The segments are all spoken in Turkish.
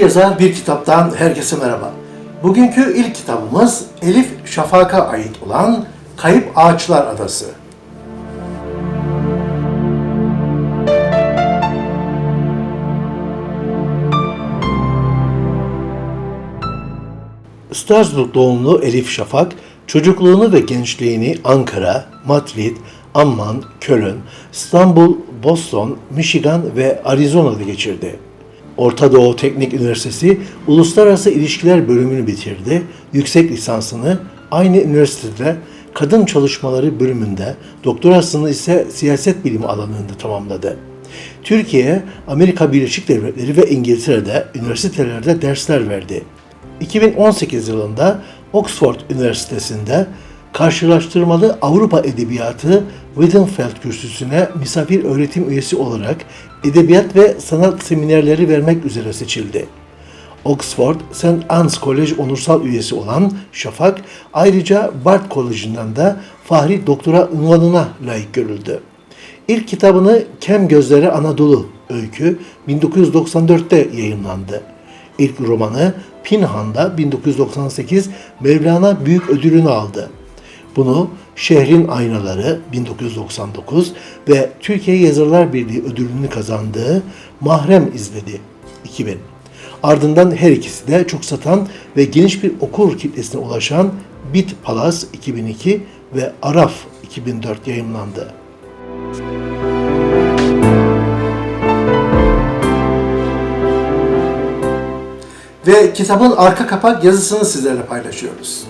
yazar bir kitaptan herkese merhaba. Bugünkü ilk kitabımız Elif Şafak'a ait olan Kayıp Ağaçlar Adası. Strasbourg doğumlu Elif Şafak, çocukluğunu ve gençliğini Ankara, Madrid, Amman, Köln, İstanbul, Boston, Michigan ve Arizona'da geçirdi. Orta Doğu Teknik Üniversitesi Uluslararası İlişkiler bölümünü bitirdi. Yüksek lisansını aynı üniversitede Kadın Çalışmaları bölümünde, doktorasını ise siyaset bilimi alanında tamamladı. Türkiye, Amerika Birleşik Devletleri ve İngiltere'de üniversitelerde dersler verdi. 2018 yılında Oxford Üniversitesi'nde karşılaştırmalı Avrupa Edebiyatı Weidenfeld kürsüsüne misafir öğretim üyesi olarak edebiyat ve sanat seminerleri vermek üzere seçildi. Oxford St. Anne's College onursal üyesi olan Şafak, ayrıca Bard Koleji'nden de Fahri Doktora unvanına layık görüldü. İlk kitabını Kem Gözleri Anadolu öykü 1994'te yayınlandı. İlk romanı Pinhan'da 1998 Mevlana Büyük Ödülünü aldı. Bunu Şehrin Aynaları 1999 ve Türkiye Yazarlar Birliği ödülünü kazandığı Mahrem izledi 2000. Ardından her ikisi de çok satan ve geniş bir okur kitlesine ulaşan Bit Palas 2002 ve Araf 2004 yayımlandı. Ve kitabın arka kapak yazısını sizlerle paylaşıyoruz.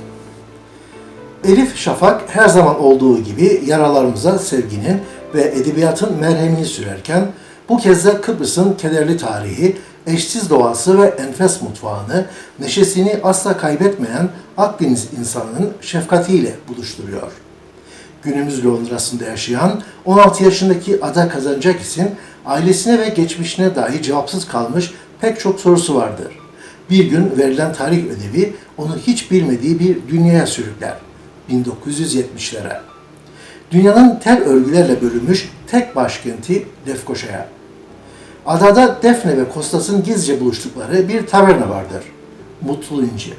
Elif Şafak her zaman olduğu gibi yaralarımıza sevginin ve edebiyatın merhemini sürerken bu kez de Kıbrıs'ın kederli tarihi, eşsiz doğası ve enfes mutfağını, neşesini asla kaybetmeyen Akdeniz insanının şefkatiyle buluşturuyor. Günümüz Londra'sında yaşayan 16 yaşındaki Ada Kazancakis'in ailesine ve geçmişine dair cevapsız kalmış pek çok sorusu vardır. Bir gün verilen tarih ödevi onu hiç bilmediği bir dünyaya sürükler. 1970'lere. Dünyanın tel örgülerle bölünmüş tek başkenti Lefkoşa'ya. Adada Defne ve Kostas'ın gizlice buluştukları bir taverna vardır. Mutlu İnci.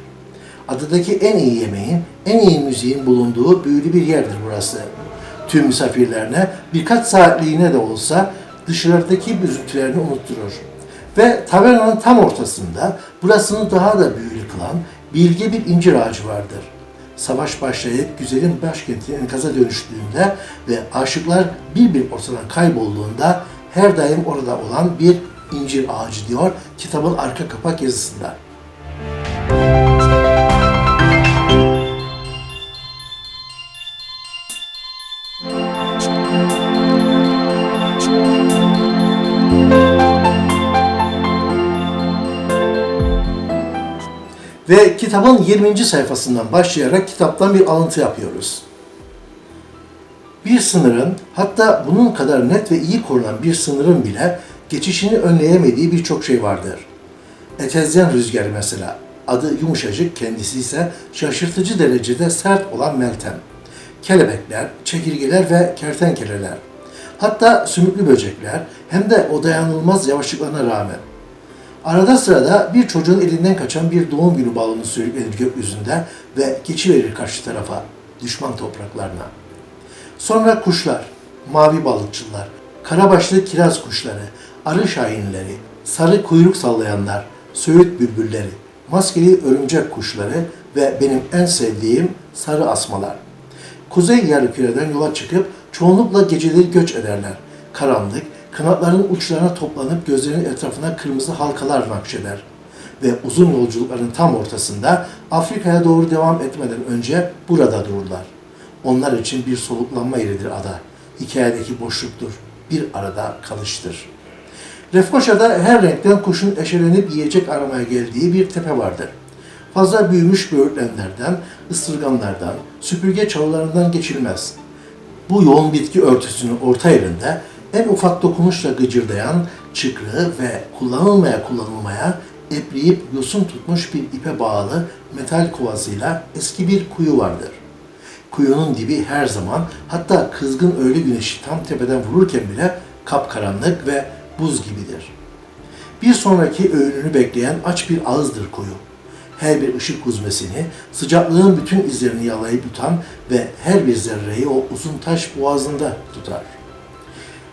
Adadaki en iyi yemeğin, en iyi müziğin bulunduğu büyülü bir yerdir burası. Tüm misafirlerine birkaç saatliğine de olsa dışarıdaki üzüntülerini unutturur. Ve tavernanın tam ortasında burasını daha da büyülü kılan bilge bir incir ağacı vardır. Savaş başlayıp güzelin başkenti enkaza dönüştüğünde ve aşıklar bir bir ortadan kaybolduğunda her daim orada olan bir incir ağacı diyor kitabın arka kapak yazısında. Ve kitabın 20. sayfasından başlayarak kitaptan bir alıntı yapıyoruz. Bir sınırın, hatta bunun kadar net ve iyi korunan bir sınırın bile geçişini önleyemediği birçok şey vardır. Etezyen rüzgarı mesela, adı yumuşacık, kendisi ise şaşırtıcı derecede sert olan meltem. Kelebekler, çekirgeler ve kertenkeleler. Hatta sümüklü böcekler hem de o dayanılmaz yavaşlıklarına rağmen. Arada sırada bir çocuğun elinden kaçan bir doğum günü balonu sürüklenir gökyüzünde ve geçiverir karşı tarafa, düşman topraklarına. Sonra kuşlar, mavi balıkçılar, karabaşlı kiraz kuşları, arı şahinleri, sarı kuyruk sallayanlar, söğüt bülbülleri, maskeli örümcek kuşları ve benim en sevdiğim sarı asmalar. Kuzey yarımküreden yola çıkıp çoğunlukla geceleri göç ederler. Karanlık, kanatların uçlarına toplanıp gözlerinin etrafına kırmızı halkalar nakşeder. Ve uzun yolculukların tam ortasında Afrika'ya doğru devam etmeden önce burada dururlar. Onlar için bir soluklanma yeridir ada. Hikayedeki boşluktur. Bir arada kalıştır. Lefkoşa'da her renkten kuşun eşelenip yiyecek aramaya geldiği bir tepe vardır. Fazla büyümüş böğürtlenlerden, ısırganlardan, süpürge çalılarından geçilmez. Bu yoğun bitki örtüsünün orta yerinde en ufak dokunuşla gıcırdayan, çıkrı ve kullanılmaya kullanılmaya epleyip yosun tutmuş bir ipe bağlı metal kovasıyla eski bir kuyu vardır. Kuyunun dibi her zaman hatta kızgın öğle güneşi tam tepeden vururken bile kapkaranlık ve buz gibidir. Bir sonraki öğününü bekleyen aç bir ağızdır kuyu. Her bir ışık huzmesini, sıcaklığın bütün izlerini yalayıp yutan ve her bir zerreyi o uzun taş boğazında tutar.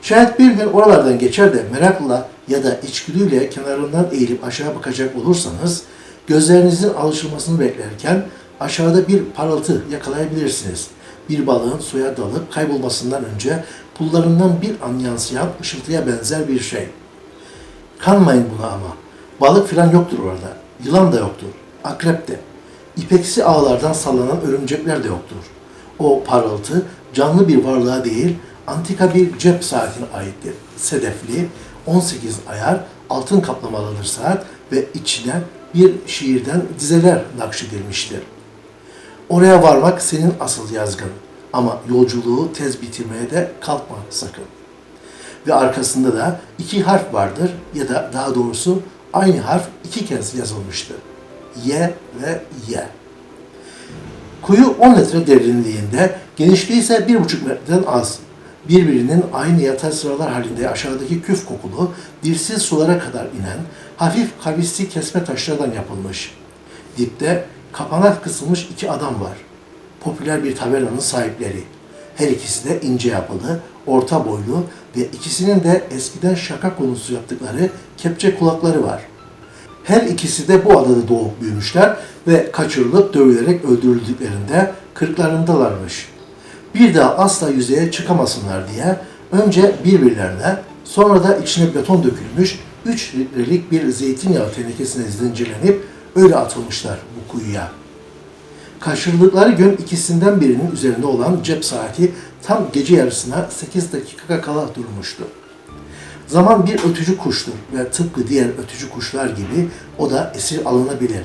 Şayet bir gün oralardan geçer de merakla ya da içgüdüyle kenarından eğilip aşağı bakacak olursanız, gözlerinizin alışılmasını beklerken aşağıda bir parıltı yakalayabilirsiniz. Bir balığın suya dalıp kaybolmasından önce pullarından bir an yansıyan ışıltıya benzer bir şey. Kanmayın buna ama. Balık filan yoktur orada. Yılan da yoktur. Akrep de. İpeksi ağlardan sallanan örümcekler de yoktur. O parıltı canlı bir varlığa değil, antika bir cep saatine aittir. Sedefli, 18 ayar, altın kaplamalıdır saat ve içine bir şiirden dizeler nakşedilmiştir. Oraya varmak senin asıl yazgın. Ama yolculuğu tez bitirmeye de kalkma sakın. Ve arkasında da iki harf vardır ya da daha doğrusu aynı harf iki kez yazılmıştır. Y ve Y. Kuyu 10 metre derinliğinde, genişliği ise 1,5 metreden az. Birbirinin aynı yatay sıralar halinde aşağıdaki küf kokulu, dirsiz sulara kadar inen, hafif kavisli kesme taşlardan yapılmış. Dipte kapana kısılmış iki adam var. Popüler bir tabellanın sahipleri. Her ikisi de ince yapılı, orta boylu ve ikisinin de eskiden şaka konusu yaptıkları kepçe kulakları var. Her ikisi de bu adada doğup büyümüşler ve kaçırılıp dövülerek öldürüldüklerinde kırklarındalarmış. Bir daha asla yüzeye çıkamasınlar diye önce birbirlerine sonra da içine beton dökülmüş 3 litrelik bir zeytinyağı tenekesine zincirlenip öyle atılmışlar bu kuyuya. Kaçırıldıkları gün ikisinden birinin üzerinde olan cep saati tam gece yarısına 8 dakika kala durmuştu. Zaman bir ötücü kuştur ve tıpkı diğer ötücü kuşlar gibi o da esir alınabilir.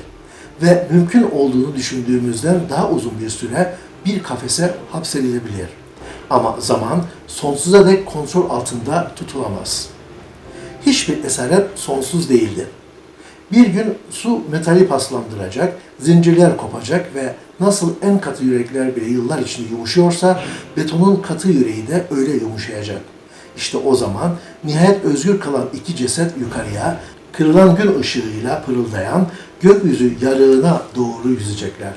Ve mümkün olduğunu düşündüğümüzden daha uzun bir süre bir kafese hapsedilebilir. Ama zaman sonsuza dek kontrol altında tutulamaz. Hiçbir esaret sonsuz değildir. Bir gün su metali paslandıracak, zincirler kopacak ve nasıl en katı yürekler bile yıllar içinde yumuşuyorsa betonun katı yüreği de öyle yumuşayacak. İşte o zaman nihayet özgür kalan iki ceset yukarıya, kırılan gün ışığıyla pırıldayan gökyüzü yarığına doğru yüzecekler.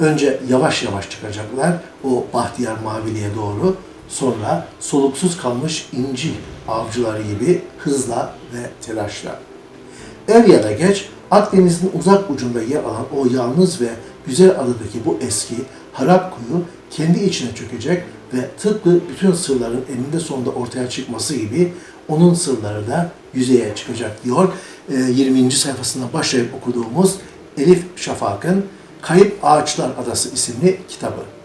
Önce yavaş yavaş çıkacaklar o bahtiyar maviliğe doğru, sonra soluksuz kalmış inci avcıları gibi hızla ve telaşla. Er ya da geç Akdeniz'in uzak ucunda yer alan o yalnız ve güzel adadaki bu eski harap kuyu kendi içine çökecek ve tıpkı bütün sırların eninde sonunda ortaya çıkması gibi onun sırları da yüzeye çıkacak diyor. Ee, 20. sayfasından başlayıp okuduğumuz Elif Şafak'ın Kayıp Ağaçlar Adası isimli kitabı.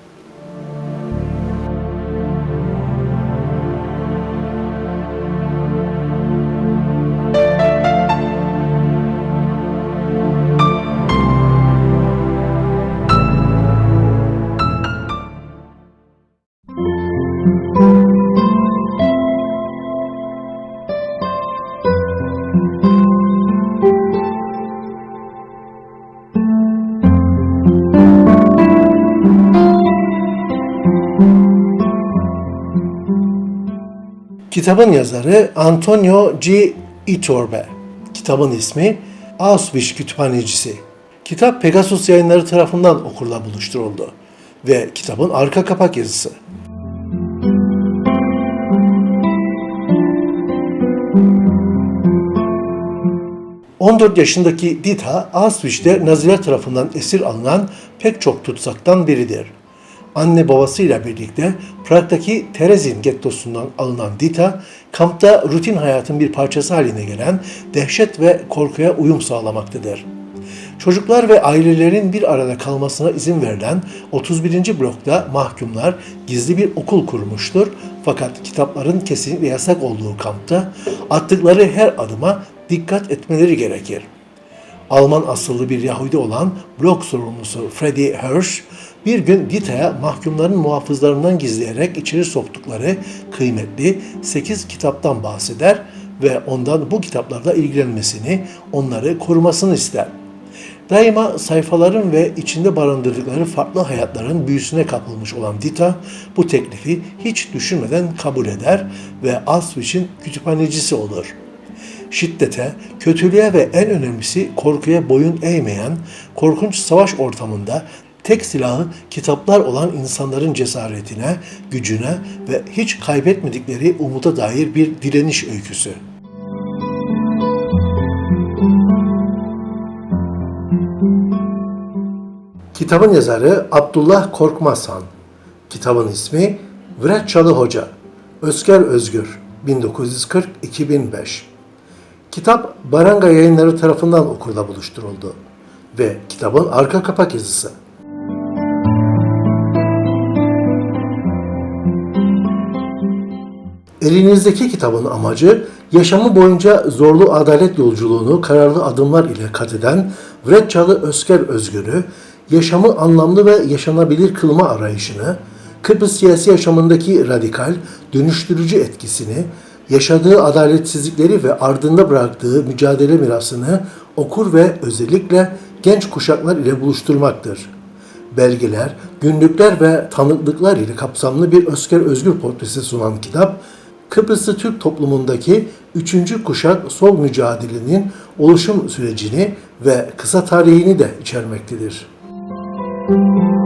Kitabın yazarı Antonio G. Iturbe. Kitabın ismi Auschwitz Kütüphanecisi. Kitap Pegasus yayınları tarafından okurla buluşturuldu ve kitabın arka kapak yazısı. ...14 yaşındaki Dita, Auschwitz'te Naziler tarafından esir alınan pek çok tutsaktan biridir anne babasıyla birlikte Prag'daki Terezin gettosundan alınan Dita, kampta rutin hayatın bir parçası haline gelen dehşet ve korkuya uyum sağlamaktadır. Çocuklar ve ailelerin bir arada kalmasına izin verilen 31. blokta mahkumlar gizli bir okul kurmuştur. Fakat kitapların kesinlikle yasak olduğu kampta attıkları her adıma dikkat etmeleri gerekir. Alman asıllı bir Yahudi olan blok sorumlusu Freddy Hirsch, bir gün Dita'ya mahkumların muhafızlarından gizleyerek içeri soktukları kıymetli 8 kitaptan bahseder ve ondan bu kitaplarla ilgilenmesini, onları korumasını ister. Daima sayfaların ve içinde barındırdıkları farklı hayatların büyüsüne kapılmış olan Dita bu teklifi hiç düşünmeden kabul eder ve Auschwitz'in kütüphanecisi olur. şiddete, kötülüğe ve en önemlisi korkuya boyun eğmeyen, korkunç savaş ortamında tek silahı kitaplar olan insanların cesaretine, gücüne ve hiç kaybetmedikleri umuda dair bir direniş öyküsü. Kitabın yazarı Abdullah Korkmazhan. Kitabın ismi Vretçalı Hoca. Özker Özgür 1940-2005. Kitap Baranga Yayınları tarafından okurla buluşturuldu ve kitabın arka kapak yazısı. Elinizdeki kitabın amacı yaşamı boyunca zorlu adalet yolculuğunu kararlı adımlar ile kat eden Vretçalı Özker Özgür'ü yaşamı anlamlı ve yaşanabilir kılma arayışını, Kıbrıs siyasi yaşamındaki radikal, dönüştürücü etkisini, yaşadığı adaletsizlikleri ve ardında bıraktığı mücadele mirasını okur ve özellikle genç kuşaklar ile buluşturmaktır. Belgeler, günlükler ve tanıklıklar ile kapsamlı bir Özker Özgür portresi sunan kitap, Kıbrıslı Türk toplumundaki üçüncü kuşak sol mücadelenin oluşum sürecini ve kısa tarihini de içermektedir. Bir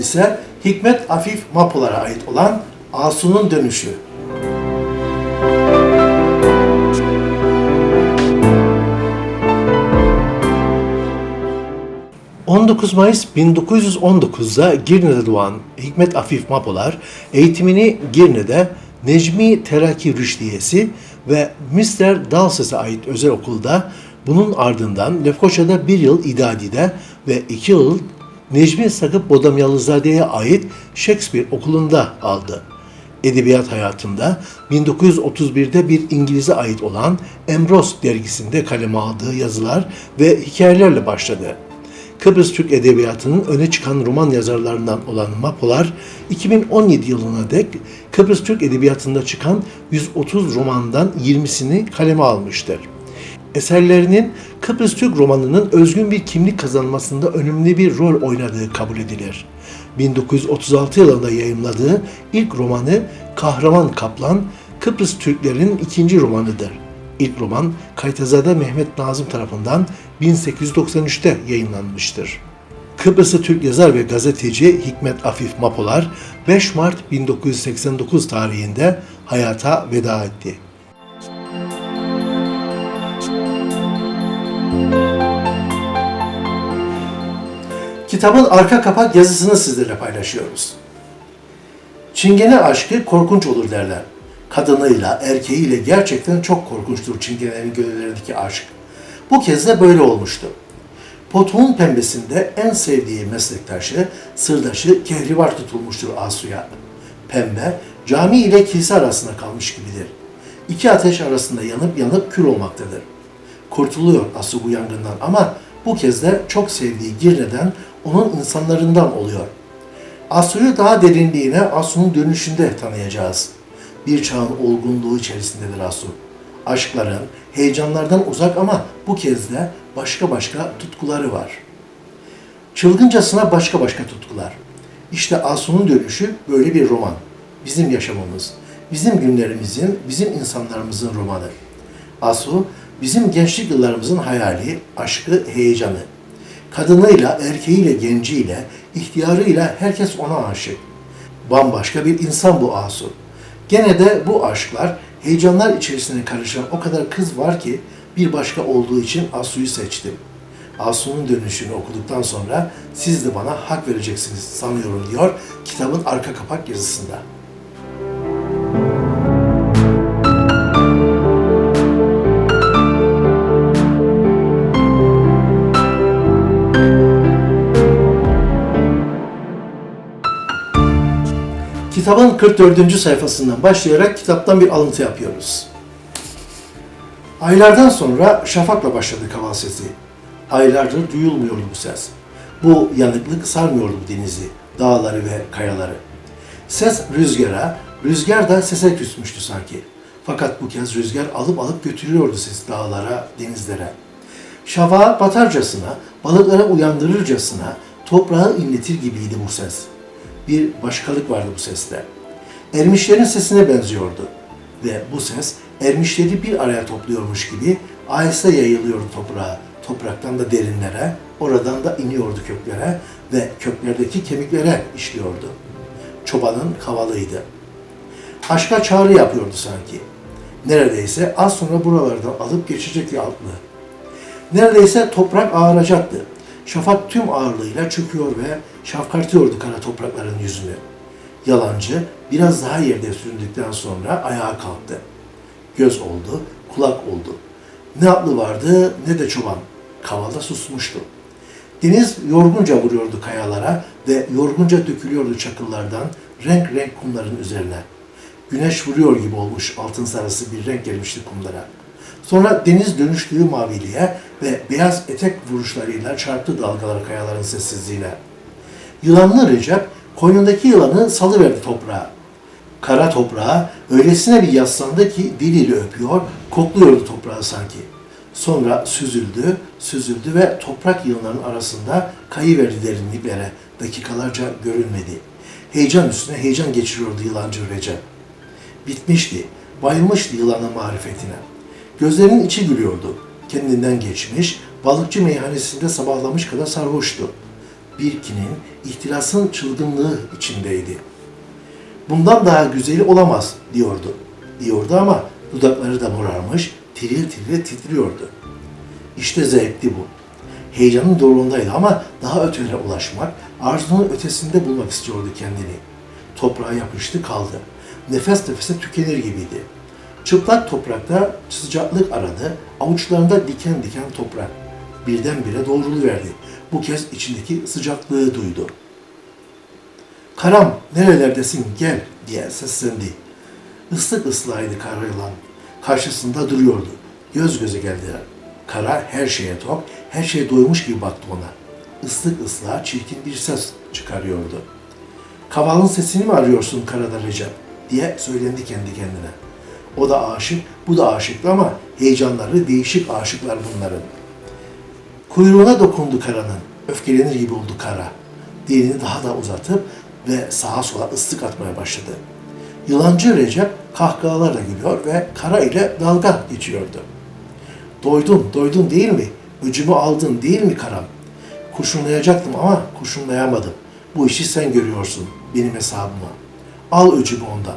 ise Hikmet Afif Mapular'a ait olan Asu'nun Dönüşü. 19 Mayıs 1919'da Girne'de doğan Hikmet Afif Mapolar eğitimini Girne'de Necmi Teraki Rüşdiyesi ve Mr. Dalses'e ait özel okulda bunun ardından Lefkoşa'da bir yıl İdadi'de ve iki yıl Necmi Sakıp Bodamyalızade'ye ait Shakespeare okulunda aldı. Edebiyat hayatında 1931'de bir İngiliz'e ait olan Embrose dergisinde kaleme aldığı yazılar ve hikayelerle başladı. Kıbrıs Türk Edebiyatı'nın öne çıkan roman yazarlarından olan Mapolar, 2017 yılına dek Kıbrıs Türk Edebiyatı'nda çıkan 130 romandan 20'sini kaleme almıştır. Eserlerinin Kıbrıs Türk romanının özgün bir kimlik kazanmasında önemli bir rol oynadığı kabul edilir. 1936 yılında yayımladığı ilk romanı Kahraman Kaplan, Kıbrıs Türklerin ikinci romanıdır. İlk roman Kaytazade Mehmet Nazım tarafından 1893'te yayınlanmıştır. Kıbrıslı Türk yazar ve gazeteci Hikmet Afif Mapolar 5 Mart 1989 tarihinde hayata veda etti. Kitabın arka kapak yazısını sizlerle paylaşıyoruz. Çingene aşkı korkunç olur derler. Kadınıyla, erkeğiyle gerçekten çok korkunçtur çingenelerin gönüllerindeki aşk. Bu kez de böyle olmuştu. Potuğun pembesinde en sevdiği meslektaşı, sırdaşı kehribar tutulmuştur Asu'ya. Pembe, cami ile kilise arasında kalmış gibidir. İki ateş arasında yanıp yanıp kül olmaktadır. Kurtuluyor Asu bu yangından ama bu kez de çok sevdiği Girne'den, onun insanlarından oluyor. Asu'yu daha derinliğine Asu'nun dönüşünde tanıyacağız. Bir çağın olgunluğu içerisindedir Asu. Aşkların, heyecanlardan uzak ama bu kez de başka başka tutkuları var. Çılgıncasına başka başka tutkular. İşte Asu'nun dönüşü böyle bir roman. Bizim yaşamımız, bizim günlerimizin, bizim insanlarımızın romanı. Asu, bizim gençlik yıllarımızın hayali, aşkı, heyecanı. Kadınıyla, erkeğiyle, genciyle, ihtiyarıyla herkes ona aşık. Bambaşka bir insan bu Asu. Gene de bu aşklar, heyecanlar içerisine karışan o kadar kız var ki bir başka olduğu için Asu'yu seçtim. Asu'nun dönüşünü okuduktan sonra siz de bana hak vereceksiniz sanıyorum diyor kitabın arka kapak yazısında. Kitabın 44. sayfasından başlayarak kitaptan bir alıntı yapıyoruz. Aylardan sonra şafakla başladı kaval sesi. Aylardır duyulmuyordu bu ses. Bu yanıklık sarmıyordu denizi, dağları ve kayaları. Ses rüzgara, rüzgar da sese küsmüştü sanki. Fakat bu kez rüzgar alıp alıp götürüyordu sesi dağlara, denizlere. Şafağa batarcasına, balıklara uyandırırcasına toprağı inletir gibiydi bu ses. Bir başkalık vardı bu seste. Ermişlerin sesine benziyordu. Ve bu ses ermişleri bir araya topluyormuş gibi aheste yayılıyordu toprağa, topraktan da derinlere, oradan da iniyordu köklere ve köklerdeki kemiklere işliyordu. Çobanın kavalıydı. Aşka çağrı yapıyordu sanki. Neredeyse az sonra buralardan alıp geçecekti altlığı. Neredeyse toprak ağıracaktı. Şafak tüm ağırlığıyla çöküyor ve şafkartıyordu kara toprakların yüzünü. Yalancı biraz daha yerde süründükten sonra ayağa kalktı. Göz oldu, kulak oldu. Ne aklı vardı ne de çoban. Kavalda susmuştu. Deniz yorgunca vuruyordu kayalara ve yorgunca dökülüyordu çakıllardan renk renk kumların üzerine. Güneş vuruyor gibi olmuş altın sarısı bir renk gelmişti kumlara. Sonra deniz dönüştüğü maviliğe ve beyaz etek vuruşlarıyla çarptı dalgalar kayaların sessizliğine. Yılanlı Recep koynundaki yılanı salıverdi toprağa. Kara toprağa öylesine bir yaslandı ki diliyle öpüyor, kokluyordu toprağı sanki. Sonra süzüldü, süzüldü ve toprak yığınlarının arasında kayıverdi derinliklere. Dakikalarca görünmedi. Heyecan üstüne heyecan geçiriyordu yılancı Recep. Bitmişti, bayılmıştı yılanın marifetine. Gözlerinin içi gülüyordu. Kendinden geçmiş, balıkçı meyhanesinde sabahlamış kadar sarhoştu. Birkinin ihtirasın çılgınlığı içindeydi. Bundan daha güzeli olamaz diyordu. Diyordu ama dudakları da morarmış, tiril tiril titriyordu. İşte zevkti bu. Heyecanın doğruluğundaydı ama daha ötelere ulaşmak, arzunun ötesinde bulmak istiyordu kendini. Toprağa yapıştı kaldı. Nefes nefese tükenir gibiydi. Çıplak toprakta sıcaklık aradı, avuçlarında diken diken toprak. Birdenbire doğruluverdi. Bu kez içindeki sıcaklığı duydu. Karam nerelerdesin gel diye seslendi. Islık ıslağıydı kara yılan. Karşısında duruyordu. Göz göze geldiler. Kara her şeye tok, her şeye doymuş gibi baktı ona. Islık ıslığa çirkin bir ses çıkarıyordu. Kavalın sesini mi arıyorsun Karada Recep? diye söylendi kendi kendine. O da aşık, bu da aşıktı ama heyecanları değişik aşıklar bunların. Kuyruğuna dokundu karanın. Öfkelenir gibi oldu kara. Dilini daha da uzatıp ve sağa sola ıslık atmaya başladı. Yılancı Recep kahkahalarla gülüyor ve kara ile dalga geçiyordu. Doydun, doydun değil mi? Öcümü aldın değil mi karam? Kurşunlayacaktım ama kurşunlayamadım. Bu işi sen görüyorsun benim hesabıma. Al öcümü ondan.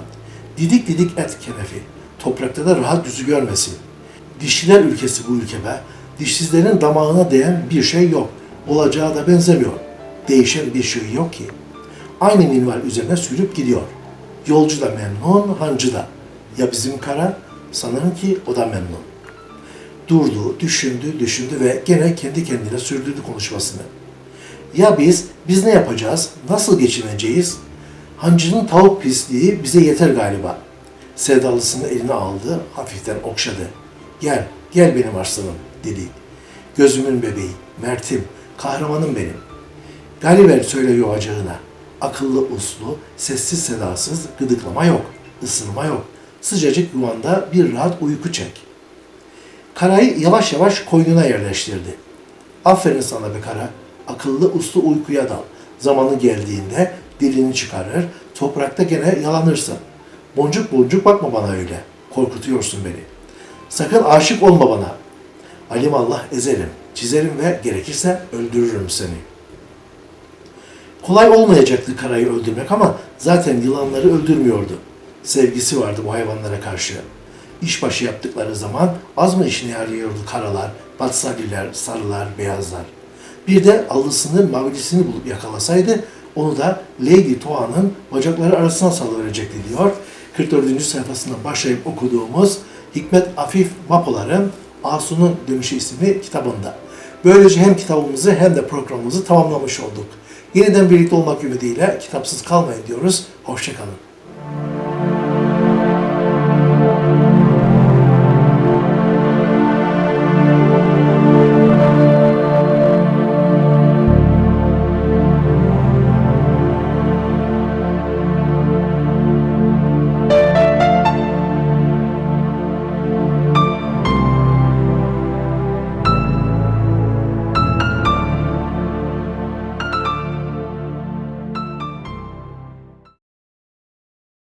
Didik didik et kenefi. Toprakta da rahat yüzü görmesin. Dişçiler ülkesi bu ülke be. Dişsizlerin damağına değen bir şey yok. Olacağı da benzemiyor. Değişen bir şey yok ki. Aynı minval üzerine sürüp gidiyor. Yolcu da memnun, hancı da. Ya bizim kara? Sanırım ki o da memnun. Durdu, düşündü, düşündü ve gene kendi kendine sürdürdü konuşmasını. Ya biz, biz ne yapacağız? Nasıl geçineceğiz? Hancının tavuk pisliği bize yeter galiba. Sevdalısını eline aldı, hafiften okşadı. Gel, gel benim arslanım dedi. Gözümün bebeği, mertim, kahramanım benim. Galiber söyle yuvacağına. Akıllı uslu, sessiz sedasız gıdıklama yok, ısırma yok. Sıcacık yuvanda bir rahat uyku çek. Karayı yavaş yavaş koynuna yerleştirdi. Aferin sana be kara, akıllı uslu uykuya dal. Zamanı geldiğinde dilini çıkarır, toprakta gene yalanırsın. Boncuk boncuk bakma bana öyle, korkutuyorsun beni. Sakın aşık olma bana. Alim Allah ezerim, çizerim ve gerekirse öldürürüm seni. Kolay olmayacaktı karayı öldürmek ama zaten yılanları öldürmüyordu. Sevgisi vardı bu hayvanlara karşı. İşbaşı yaptıkları zaman az mı işine yarıyordu karalar, batsaliler, sarılar, beyazlar. Bir de allısını, mavilisini bulup yakalasaydı onu da Lady Toa'nın bacakları arasına salıverecekti diyor. 44. sayfasından başlayıp okuduğumuz Hikmet Afif Mapolar'ın Asu'nun Dönüşü isimli kitabında. Böylece hem kitabımızı hem de programımızı tamamlamış olduk. Yeniden birlikte olmak ümidiyle kitapsız kalmayın diyoruz. Hoşçakalın.